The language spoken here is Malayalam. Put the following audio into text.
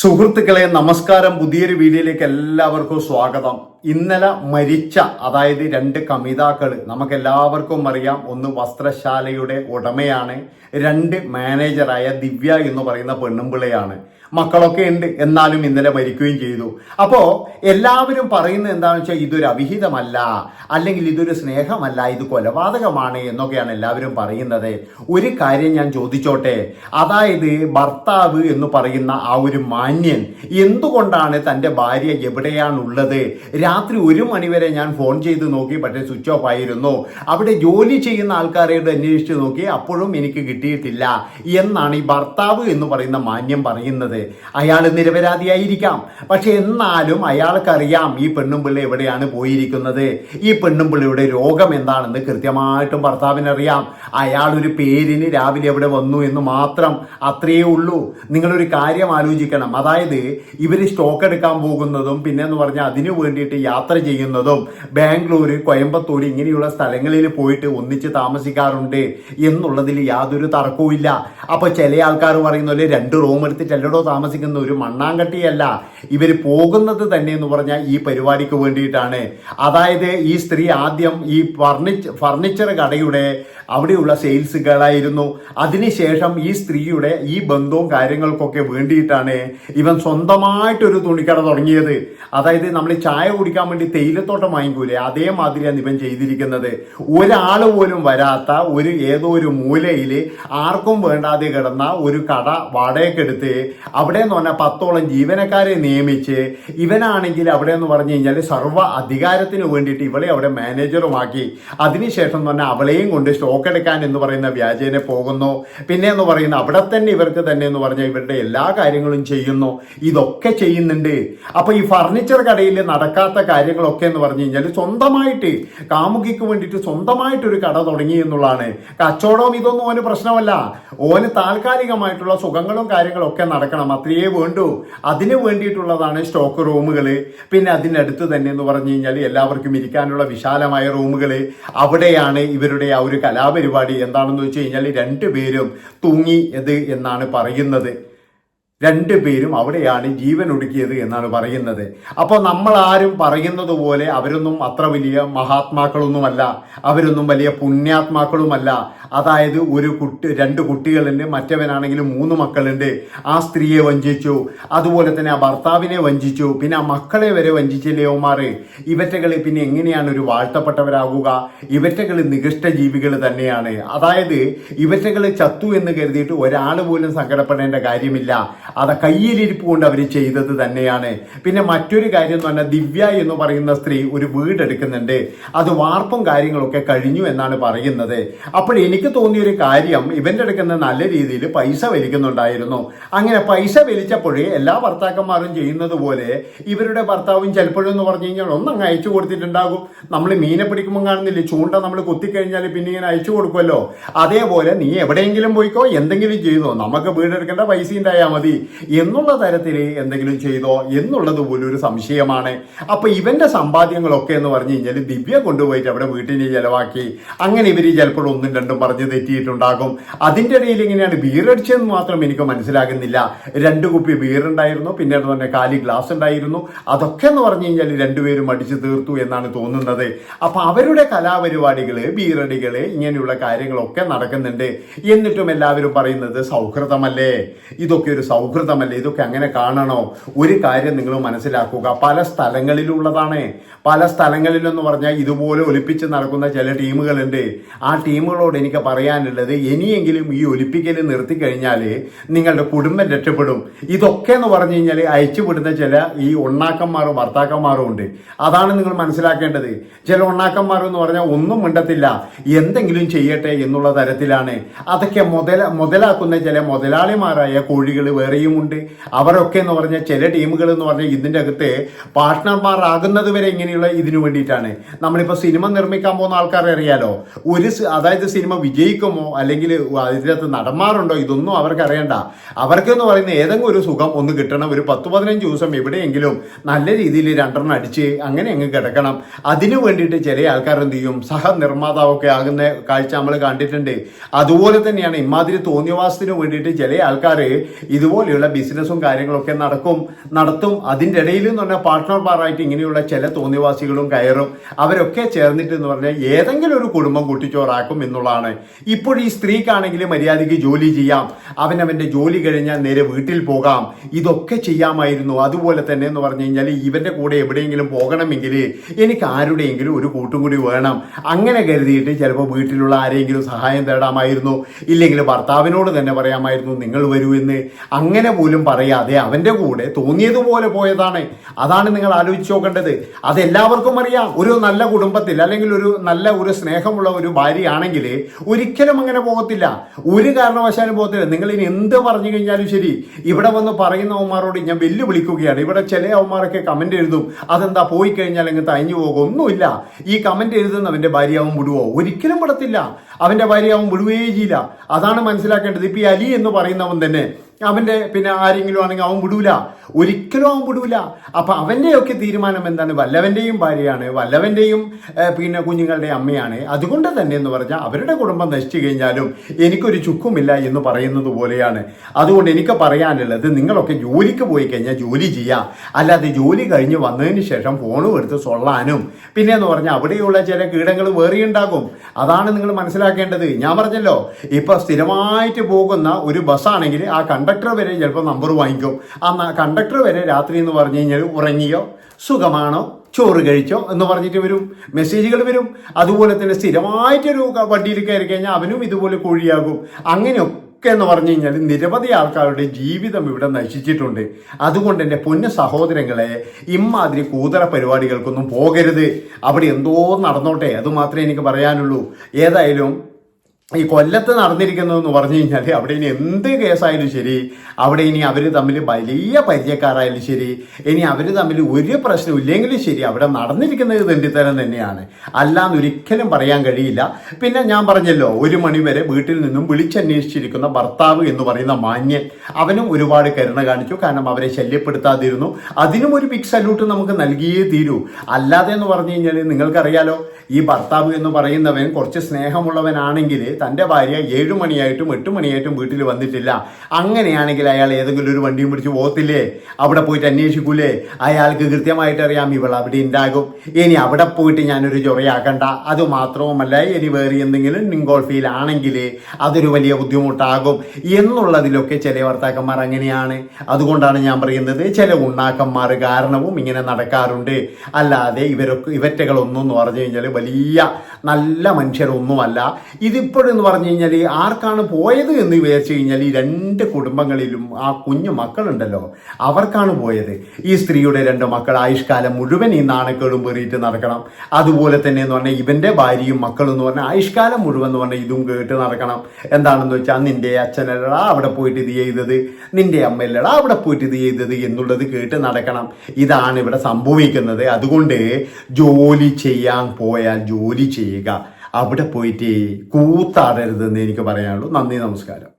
സുഹൃത്തുക്കളെ നമസ്കാരം. പുതിയൊരു വീഡിയോയിലേക്ക് എല്ലാവർക്കും സ്വാഗതം. ഇന്നലെ മരിച്ച അതായത് രണ്ട് കമിതാക്കൾ നമുക്ക് എല്ലാവർക്കും അറിയാം. ഒന്ന് വസ്ത്രശാലയുടെ ഉടമയാണ് രണ്ട് മാനേജറായ ദിവ്യ എന്ന് പറയുന്ന പെണ്ണുമ്പിളയാണ് മക്കളൊക്കെ ഉണ്ട്. എന്നാലും ഇന്നലെ മരിക്കുകയും ചെയ്തു. അപ്പോൾ എല്ലാവരും പറയുന്നത് എന്താണെന്ന് വെച്ചാൽ ഇതൊരു അവിഹിതമല്ല. അല്ലെങ്കിൽ ഇതൊരു സ്നേഹമല്ല. ഇത് കൊലപാതകമാണ് എന്നൊക്കെയാണ് എല്ലാവരും പറയുന്നത്. ഒരു കാര്യം ഞാൻ ചോദിച്ചോട്ടെ. അതായത് ഭർത്താവ് എന്ന് പറയുന്ന ആ ഒരു മാന്യൻ എന്തുകൊണ്ടാണ് തന്റെ ഭാര്യ എവിടെയാണുള്ളത്? രാത്രി ഒരു മണിവരെ ഞാൻ ഫോൺ ചെയ്ത് നോക്കി. പക്ഷേ സ്വിച്ച് ഓഫ് ആയിരുന്നു. അവിടെ ജോലി ചെയ്യുന്ന ആൾക്കാരോട് അന്വേഷിച്ച് നോക്കി. അപ്പോഴും എനിക്ക് കിട്ടിയിട്ടില്ല. എന്നാണ് ഈ ഭർത്താവ് എന്ന് പറയുന്ന മാന്യം പറയുന്നത്. അയാൾ നിരപരാധിയായിരിക്കാം. പക്ഷെ എന്നാലും അയാൾക്കറിയാം ഈ പെണ്ണും പിള്ള എവിടെയാണ് പോയിരിക്കുന്നത്. ഈ പെണ്ണും പിള്ളയുടെ രോഗം എന്താണെന്ന് കൃത്യമായിട്ടും ഭർത്താവിനറിയാം. അയാൾ ഒരു പേരിന് രാവിലെ എവിടെ വന്നു എന്ന് മാത്രം അത്രയേ ഉള്ളൂ. നിങ്ങളൊരു കാര്യം ആലോചിക്കണം. അതായത് ഇവർ സ്റ്റോക്ക് എടുക്കാൻ പോകുന്നതും പിന്നെ എന്ന് പറഞ്ഞാൽ അതിനു വേണ്ടിയിട്ട് യാത്ര ചെയ്യുന്നതും ബാംഗ്ലൂർ കോയമ്പത്തൂർ ഇങ്ങനെയുള്ള സ്ഥലങ്ങളിൽ പോയിട്ട് ഒന്നിച്ച് താമസിക്കാറുണ്ട് എന്നുള്ളതിൽ യാതൊരു തർക്കവും ഇല്ല അപ്പൊ ചില ആൾക്കാർ പറയുന്ന പോലെ രണ്ട് റൂം എടുത്തിട്ട് എല്ലടോ താമസിക്കുന്ന ഒരു മണ്ണാങ്കട്ടിയല്ല. ഇവർ പോകുന്നത് തന്നെ എന്ന് പറഞ്ഞാൽ ഈ പരിപാടിക്ക് വേണ്ടിയിട്ടാണ്. അതായത് ഈ സ്ത്രീ ആദ്യം ഈ ഫർണിച്ചർ ഫർണിച്ചർ കടയുടെ അവിടെയുള്ള സെയിൽസ് ഗേളായിരുന്നു അതിനുശേഷം ഈ സ്ത്രീയുടെ ഈ ബന്ധവും കാര്യങ്ങൾക്കൊക്കെ വേണ്ടിയിട്ടാണ് ഇവൻ സ്വന്തമായിട്ടൊരു തുണിക്കട തുടങ്ങിയത്. അതായത് നമ്മൾ ചായ കുടിക്കാൻ വേണ്ടി തേയിലത്തോട്ടം വാങ്ങിക്കൂലേ? അതേമാതിരിയാണ് ഇവൻ ചെയ്തിരിക്കുന്നത്. ഒരാൾ പോലും വരാത്ത ഒരു ഏതോ ഒരു മൂലയിൽ ആർക്കും വേണ്ടാതെ കിടന്ന ഒരു കട വാടകയ്ക്കെടുത്ത് അവിടെ എന്ന് പറഞ്ഞാൽ പത്തോളം ജീവനക്കാരെ നിയമിച്ച് ഇവനാണെങ്കിൽ അവിടെ എന്ന് പറഞ്ഞു കഴിഞ്ഞാൽ സർവ അധികാരത്തിന് വേണ്ടിയിട്ട് ഇവളെ അവിടെ മാനേജറുമാക്കി. അതിനുശേഷം എന്ന് പറഞ്ഞാൽ അവളെയും കൊണ്ട് സ്റ്റോക്ക് എടുക്കാൻ എന്ന് പറയുന്ന വ്യാജേനെ പോകുന്നു. പിന്നെ എന്ന് പറയുന്ന അവിടെ തന്നെ ഇവർക്ക് തന്നെ എന്ന് പറഞ്ഞാൽ ഇവരുടെ എല്ലാ കാര്യങ്ങളും ചെയ്യുന്നു. ഇതൊക്കെ ചെയ്യുന്നുണ്ട്. അപ്പൊ ഈ ഫർണിച്ചർ കടയിൽ നടക്കാത്ത കാര്യങ്ങളൊക്കെ എന്ന് പറഞ്ഞു കഴിഞ്ഞാൽ സ്വന്തമായിട്ട് കാമുകിക്ക് വേണ്ടിയിട്ട് സ്വന്തമായിട്ട് ഒരു കട തുടങ്ങി എന്നുള്ളതാണ്. കച്ചവടവും ഇതൊന്നും ഓന് പ്രശ്നമല്ല. ഓന് താൽക്കാലികമായിട്ടുള്ള സുഖങ്ങളും കാര്യങ്ങളും ഒക്കെ നടക്കണം. അത്രയേ വേണ്ടൂ. അതിന് വേണ്ടിയിട്ടുള്ളതാണ് സ്റ്റോക്ക് റൂമുകൾ പിന്നെ അതിനടുത്ത് തന്നെ എന്ന് പറഞ്ഞു കഴിഞ്ഞാൽ എല്ലാവർക്കും ഇരിക്കാനുള്ള വിശാലമായ റൂമുകൾ അവിടെയാണ് ഇവരുടെ ആ ഒരു കലാപരിപാടി. എന്താണെന്ന് വെച്ച് കഴിഞ്ഞാൽ തൂങ്ങി തൂങ്ങിയത് എന്നാണ് പറയുന്നത്. രണ്ടുപേരും അവിടെയാണ് ജീവൻ ഒടുക്കിയത് എന്നാണ് പറയുന്നത്. അപ്പോൾ നമ്മൾ ആരും പറയുന്നത് പോലെ അവരൊന്നും അത്ര വലിയ മഹാത്മാക്കളൊന്നുമല്ല. അവരൊന്നും വലിയ പുണ്യാത്മാക്കളുമല്ല. അതായത് ഒരു കുട്ടി രണ്ട് കുട്ടികളുണ്ട് മറ്റവനാണെങ്കിൽ മൂന്ന് മക്കളുണ്ട്. ആ സ്ത്രീയെ വഞ്ചിച്ചു. അതുപോലെ തന്നെ ആ ഭർത്താവിനെ വഞ്ചിച്ചു. പിന്നെ ആ മക്കളെ വരെ വഞ്ചിച്ചില്ലേ ഓമാർ ഇവറ്റകൾ പിന്നെ എങ്ങനെയാണ് ഒരു വാഴ്ത്തപ്പെട്ടവരാകുക? ഇവറ്റകൾ നികൃഷ്ട ജീവികൾ തന്നെയാണ്. അതായത് ഇവറ്റകൾ ചത്തു എന്ന് കരുതിയിട്ട് ഒരാൾ പോലും സങ്കടപ്പെടേണ്ട കാര്യമില്ല. അത് കയ്യിലിരിപ്പ് കൊണ്ട് അവർ ചെയ്തത് തന്നെയാണ്. പിന്നെ മറ്റൊരു കാര്യം എന്ന് പറഞ്ഞാൽ ദിവ്യ എന്ന് പറയുന്ന സ്ത്രീ ഒരു വീടെടുക്കുന്നുണ്ട്. അത് വാർപ്പും കാര്യങ്ങളൊക്കെ കഴിഞ്ഞു എന്നാണ് പറയുന്നത്. അപ്പോൾ എനിക്ക് തോന്നിയ ഒരു കാര്യം ഇവന്റെ അടുക്കുന്ന നല്ല രീതിയിൽ പൈസ വലിക്കുന്നുണ്ടായിരുന്നു. അങ്ങനെ പൈസ വലിച്ചപ്പോഴേ എല്ലാ ഭർത്താക്കന്മാരും ചെയ്യുന്നത് പോലെ ഇവരുടെ ഭർത്താവും ചിലപ്പോഴും എന്ന് പറഞ്ഞു കഴിഞ്ഞാൽ ഒന്നങ്ങ് അയച്ചു കൊടുത്തിട്ടുണ്ടാകും. നമ്മൾ മീനെ പിടിക്കുമ്പോൾ കാണുന്നില്ലേ? ചൂണ്ട നമ്മൾ കുത്തിക്കഴിഞ്ഞാൽ പിന്നെ ഇങ്ങനെ അയച്ചു കൊടുക്കുമല്ലോ. അതേപോലെ നീ എവിടെയെങ്കിലും പോയിക്കോ എന്തെങ്കിലും ചെയ്തോ നമുക്ക് വീടെടുക്കേണ്ട പൈസ ഉണ്ടായാൽ മതി. എന്നുള്ള തരത്തിൽ എന്തെങ്കിലും ചെയ്തോ എന്നുള്ളത് പോലും ഒരു സംശയമാണ്. അപ്പോൾ ഇവന്റെ സമ്പാദ്യങ്ങളൊക്കെ എന്ന് പറഞ്ഞു കഴിഞ്ഞാൽ ദിവ്യ കൊണ്ടുപോയിട്ട് അവിടെ വീട്ടിന് ചെലവാക്കി. അങ്ങനെ ഇവർ ചിലപ്പോൾ ഒന്നും രണ്ടും പറഞ്ഞ് തെറ്റിയിട്ടുണ്ടാകും. അതിന്റെ ഇടയിൽ ഇങ്ങനെയാണ് ബീറടിച്ചതെന്ന് മാത്രം എനിക്ക് മനസ്സിലാകുന്നില്ല. രണ്ട് കുപ്പി ബീറുണ്ടായിരുന്നു പിന്നെ തന്നെ കാലി ഗ്ലാസ് ഉണ്ടായിരുന്നു. അതൊക്കെ എന്ന് പറഞ്ഞു കഴിഞ്ഞാൽ രണ്ടുപേരും അടിച്ചു തീർത്തു എന്നാണ് തോന്നുന്നത്. അപ്പോൾ അവരുടെ കലാപരിപാടികൾ ബീറടികൾ ഇങ്ങനെയുള്ള കാര്യങ്ങളൊക്കെ നടക്കുന്നുണ്ട്. എന്നിട്ടും എല്ലാവരും പറയുന്നത് സൗഹൃദമല്ലേ? ഇതൊക്കെ ഒരു സൗഹൃദമല്ലേ? ഇതൊക്കെ അങ്ങനെ കാണണോ? ഒരു കാര്യം നിങ്ങൾ മനസ്സിലാക്കുക. പല സ്ഥലങ്ങളിലുള്ളതാണ്. പല സ്ഥലങ്ങളിലെന്ന് പറഞ്ഞാൽ ഇതുപോലെ ഒലിപ്പിച്ച് നടക്കുന്ന ചില ടീമുകളുണ്ട്. ആ ടീമുകളോട് എനിക്ക് പറയാനുള്ളത് ഇനിയെങ്കിലും ഈ ഒലിപ്പിക്കൽ നിർത്തിക്കഴിഞ്ഞാൽ നിങ്ങളുടെ കുടുംബം രക്ഷപ്പെടും. ഇതൊക്കെ എന്ന് പറഞ്ഞു കഴിഞ്ഞാൽ അയച്ചുവിടുന്ന ചില ഈ ഉണ്ണാക്കന്മാരും ഭർത്താക്കന്മാരും ഉണ്ട്. അതാണ് നിങ്ങൾ മനസ്സിലാക്കേണ്ടത്. ചില ഉണ്ണാക്കന്മാർ എന്ന് പറഞ്ഞാൽ ഒന്നും മിണ്ടത്തില്ല. എന്തെങ്കിലും ചെയ്യട്ടെ എന്നുള്ള തരത്തിലാണ്. അതൊക്കെ മുതല മുതലാക്കുന്ന ചില മുതലാളിമാരായ കോഴികൾ വേറെയുമുണ്ട് അവരൊക്കെ എന്ന് പറഞ്ഞാൽ ചില ടീമുകൾ എന്ന് പറഞ്ഞാൽ ഇതിന്റെ അകത്ത് പാർട്ട്ണർമാരാകുന്നത് വരെ ഇങ്ങനെയുള്ള ഇതിനു വേണ്ടിയിട്ടാണ്. നമ്മളിപ്പോൾ സിനിമ നിർമ്മിക്കാൻ പോകുന്ന ആൾക്കാരെ അറിയാലോ? ഒരു അതായത് സിനിമ വിജയിക്കുമോ? അല്ലെങ്കിൽ അതിനകത്ത് നടന്മാരുണ്ടോ? ഇതൊന്നും അവർക്ക് അറിയണ്ട. അവർക്കെന്ന് പറയുന്ന ഏതെങ്കിലും ഒരു സുഖം ഒന്ന് കിട്ടണം. ഒരു പത്ത് പതിനഞ്ച് ദിവസം എവിടെയെങ്കിലും നല്ല രീതിയിൽ രണ്ടെണ്ണം അടിച്ച് അങ്ങനെ അങ്ങ് കിടക്കണം. അതിനു വേണ്ടിയിട്ട് ചില ആൾക്കാർ എന്ത് ചെയ്യും? സഹ നിർമ്മാതാവൊക്കെ ആകുന്ന കാഴ്ച നമ്മൾ കണ്ടിട്ടുണ്ട്. അതുപോലെ തന്നെയാണ് ഇമാതിരി തോന്നിയവാസത്തിന് വേണ്ടിയിട്ട് ചില ആൾക്കാർ ഇതുപോലെയുള്ള ബിസിനസ്സും കാര്യങ്ങളൊക്കെ നടക്കും നടത്തും. അതിന്റെ ഇടയിൽ എന്ന് പറഞ്ഞാൽ പാർട്ട്ണർമാരായിട്ട് ഇങ്ങനെയുള്ള ചില തോന്നിവാസികളും കയറും. അവരൊക്കെ ചേർന്നിട്ട് എന്ന് പറഞ്ഞാൽ ഏതെങ്കിലും ഒരു കുടുംബം കൂട്ടിച്ചോറാക്കും എന്നുള്ളതാണ് ഇപ്പോൾ ഈ സ്ത്രീക്കാണെങ്കിൽ മര്യാദയ്ക്ക് ജോലി ചെയ്യാം. അവനവന്റെ ജോലി കഴിഞ്ഞാൽ നേരെ വീട്ടിൽ പോകാം. ഇതൊക്കെ ചെയ്യാമായിരുന്നു. അതുപോലെ തന്നെ എന്ന് പറഞ്ഞു കഴിഞ്ഞാൽ ഇവന്റെ കൂടെ എവിടെയെങ്കിലും പോകണമെങ്കിൽ എനിക്ക് ആരുടെയെങ്കിലും ഒരു കൂട്ടും കൂടി വേണം. അങ്ങനെ കരുതിയിട്ട് ചിലപ്പോൾ വീട്ടിലുള്ള ആരെങ്കിലും സഹായം തേടാമായിരുന്നു. ഇല്ലെങ്കിൽ ഭർത്താവിനോട് തന്നെ പറയാമായിരുന്നു നിങ്ങൾ വരൂ എന്ന്. അങ്ങനെ പോലും പറയാതെ അവന്റെ കൂടെ തോന്നിയതുപോലെ പോയതാണ്. അതാണ് നിങ്ങൾ ആലോചിച്ച് നോക്കേണ്ടത്. അതെല്ലാവർക്കും അറിയാം. ഒരു നല്ല കുടുംബത്തിൽ അല്ലെങ്കിൽ ഒരു നല്ല ഒരു സ്നേഹമുള്ള ഒരു ഭാര്യയാണെങ്കിൽ ഒരിക്കലും അങ്ങനെ പോകത്തില്ല. ഒരു കാരണവശാലും പോകത്തില്ല. നിങ്ങൾ ഇനി എന്ത് പറഞ്ഞു കഴിഞ്ഞാലും ശരി. ഇവിടെ വന്ന് പറയുന്ന അവന്മാരോട് ഞാൻ വെല്ലുവിളിക്കുകയാണ്. ഇവിടെ ചില അവന്മാരൊക്കെ കമന്റ് എഴുതും. അതെന്താ? പോയി കഴിഞ്ഞാൽ അങ്ങ് തഴഞ്ഞു പോകും. ഒന്നുമില്ല. ഈ കമന്റ് എഴുതുന്നവന്റെ ഭാര്യയാവും വിടുവോ? ഒരിക്കലും വിടത്തില്ല. അവന്റെ ഭാര്യയാവും വിടുകയേ ചെയ്യില്ല. അതാണ് മനസ്സിലാക്കേണ്ടത്. ഇപ്പൊ ഈ അലി എന്ന് പറയുന്നവൻ തന്നെ അവന്റെ പിന്നെ ആരെങ്കിലും ആണെങ്കിൽ അവൻ വിടൂല. ഒരിക്കലും അവൻ വിടൂല. അപ്പൊ അവന്റെയൊക്കെ തീരുമാനം എന്താണ്? വല്ലവന്റെയും ഭാര്യയാണ് വല്ലവന്റെയും പിന്നെ കുഞ്ഞുങ്ങളുടെ അമ്മയാണ്. അതുകൊണ്ട് തന്നെ എന്ന് പറഞ്ഞാൽ അവരുടെ കുടുംബം നശിച്ചു കഴിഞ്ഞാലും എനിക്കൊരു ചുക്കുമില്ല എന്ന് പറയുന്നത് പോലെയാണ്. അതുകൊണ്ട് എനിക്ക് പറയാനുള്ളത് നിങ്ങളൊക്കെ ജോലിക്ക് പോയി കഴിഞ്ഞാൽ ജോലി ചെയ്യാം. അല്ലാതെ ജോലി കഴിഞ്ഞ് വന്നതിന് ശേഷം ഫോണും എടുത്ത് സൊള്ളാനും. പിന്നെ എന്ന് പറഞ്ഞാൽ അവിടെയുള്ള ചില കീടങ്ങൾ വേറെ ഉണ്ടാകും. അതാണ് നിങ്ങൾ മനസ്സിലാക്കേണ്ടത്. ഞാൻ പറഞ്ഞല്ലോ ഇപ്പൊ സ്ഥിരമായിട്ട് പോകുന്ന ഒരു ബസ്സാണെങ്കിൽ ആ കണ്ടക്ടർ വരെ ചിലപ്പോൾ നമ്പർ വാങ്ങിക്കും. ആ കണ്ടക്ടർ വരെ രാത്രി എന്ന് പറഞ്ഞു കഴിഞ്ഞാൽ ഉറങ്ങിയോ സുഖമാണോ ചോറ് കഴിച്ചോ എന്ന് പറഞ്ഞിട്ട് വരും. മെസ്സേജുകൾ വരും. അതുപോലെ തന്നെ സ്ഥിരമായിട്ടൊരു വണ്ടിയിൽ കയറി കഴിഞ്ഞാൽ അവനും ഇതുപോലെ കോഴിയാകും. അങ്ങനെയൊക്കെ എന്ന് പറഞ്ഞു കഴിഞ്ഞാൽ നിരവധി ആൾക്കാരുടെ ജീവിതം ഇവിടെ നശിച്ചിട്ടുണ്ട്. അതുകൊണ്ട് എന്റെ പൊന്ന സഹോദരങ്ങളെ ഇമ്മാതിരി കൂതറ പരിപാടികൾക്കൊന്നും പോകരുത്. അവിടെ എന്തോ നടന്നോട്ടെ അതുമാത്രമേ എനിക്ക് പറയാനുള്ളൂ. ഏതായാലും ഈ കൊല്ലത്ത് നടന്നിരിക്കുന്നതെന്ന് പറഞ്ഞു കഴിഞ്ഞാൽ അവിടെ ഇനി എന്ത് കേസായാലും ശരി അവിടെ ഇനി അവർ തമ്മിൽ വലിയ പരിചയക്കാരായാലും ശരി ഇനി അവർ തമ്മിൽ ഒരു പ്രശ്നം ഇല്ലെങ്കിലും ശരി അവിടെ നടന്നിരിക്കുന്നത് തെണ്ടിത്തരം തന്നെയാണ്. അല്ലാന്നൊരിക്കലും പറയാൻ കഴിയില്ല. പിന്നെ ഞാൻ പറഞ്ഞല്ലോ ഒരു മണിവരെ വീട്ടിൽ നിന്നും വിളിച്ചന്വേഷിച്ചിരിക്കുന്ന ഭർത്താവ് എന്ന് പറയുന്ന മാന്യൻ അവനും ഒരുപാട് കരുണ കാണിച്ചു. കാരണം അവരെ ശല്യപ്പെടുത്താതിരുന്നു. അതിനും ഒരു ബിഗ് സല്യൂട്ട് നമുക്ക് നൽകിയേ തീരൂ. അല്ലാതെ എന്ന് പറഞ്ഞു കഴിഞ്ഞാൽ നിങ്ങൾക്കറിയാലോ ഈ ഭർത്താവ് എന്ന് പറയുന്നവൻ കുറച്ച് സ്നേഹമുള്ളവനാണെങ്കിൽ തന്റെ ഭാര്യ ഏഴു മണിയായിട്ടും എട്ട് മണിയായിട്ടും വീട്ടിൽ വന്നിട്ടില്ല. അങ്ങനെയാണെങ്കിൽ അയാൾ ഏതെങ്കിലും ഒരു വണ്ടിയും പിടിച്ച് പോകത്തില്ലേ? അവിടെ പോയിട്ട് അന്വേഷിക്കൂലേ? അയാൾക്ക് കൃത്യമായിട്ട് അറിയാം ഇവൾ അവിടെ ഉണ്ടാകും. ഇനി അവിടെ പോയിട്ട് ഞാനൊരു ചൊറയാക്കണ്ട. അത് മാത്രവുമല്ല ഇനി വേറെ എന്തെങ്കിലും നിങ്കോൾഫിയിലാണെങ്കിൽ അതൊരു വലിയ ബുദ്ധിമുട്ടാകും. എന്നുള്ളതിലൊക്കെ ചില ഭർത്താക്കന്മാർ അങ്ങനെയാണ്. അതുകൊണ്ടാണ് ഞാൻ പറയുന്നത് ചില ഉണ്ണാക്കന്മാർ കാരണവും ഇങ്ങനെ നടക്കാറുണ്ട്. അല്ലാതെ ഇവരൊക്കെ ഇവറ്റകളൊന്നും എന്ന് പറഞ്ഞു കഴിഞ്ഞാൽ വലിയ നല്ല മനുഷ്യരൊന്നുമല്ല. ഇതിപ്പോഴെന്ന് പറഞ്ഞു കഴിഞ്ഞാൽ ആർക്കാണ് പോയത് എന്ന് വിചാരിച്ചു കഴിഞ്ഞാൽ ഈ രണ്ട് കുടുംബങ്ങളിലും ആ കുഞ്ഞു മക്കളുണ്ടല്ലോ. അവർക്കാണ് പോയത്. ഈ സ്ത്രീയുടെ രണ്ട് മക്കൾ ആയുഷ്കാലം മുഴുവൻ ഈ നാണക്കേടും പേറിയിട്ട് നടക്കണം. അതുപോലെ തന്നെ എന്ന് പറഞ്ഞാൽ ഇവന്റെ ഭാര്യയും മക്കളും എന്ന് പറഞ്ഞാൽ ആയുഷ്കാലം മുഴുവൻ എന്ന് പറഞ്ഞാൽ ഇതും കേട്ട് നടക്കണം. എന്താണെന്ന് വെച്ചാൽ നിന്റെ അച്ഛനല്ലടാ അവിടെ പോയിട്ട് ഇത് ചെയ്തത്. നിന്റെ അമ്മയല്ലടാ അവിടെ പോയിട്ട് ഇത് ചെയ്തത് എന്നുള്ളത് കേട്ട് നടക്കണം. ഇതാണ് ഇവിടെ സംഭവിക്കുന്നത്. അതുകൊണ്ട് ജോലി ചെയ്യാൻ പോയാൽ ജോലി ചെയ്യുക അവിടെ പോയിട്ട് കൂത്താടരുതെന്ന് എനിക്ക് പറയാനുള്ളൂ. നന്ദി നമസ്കാരം.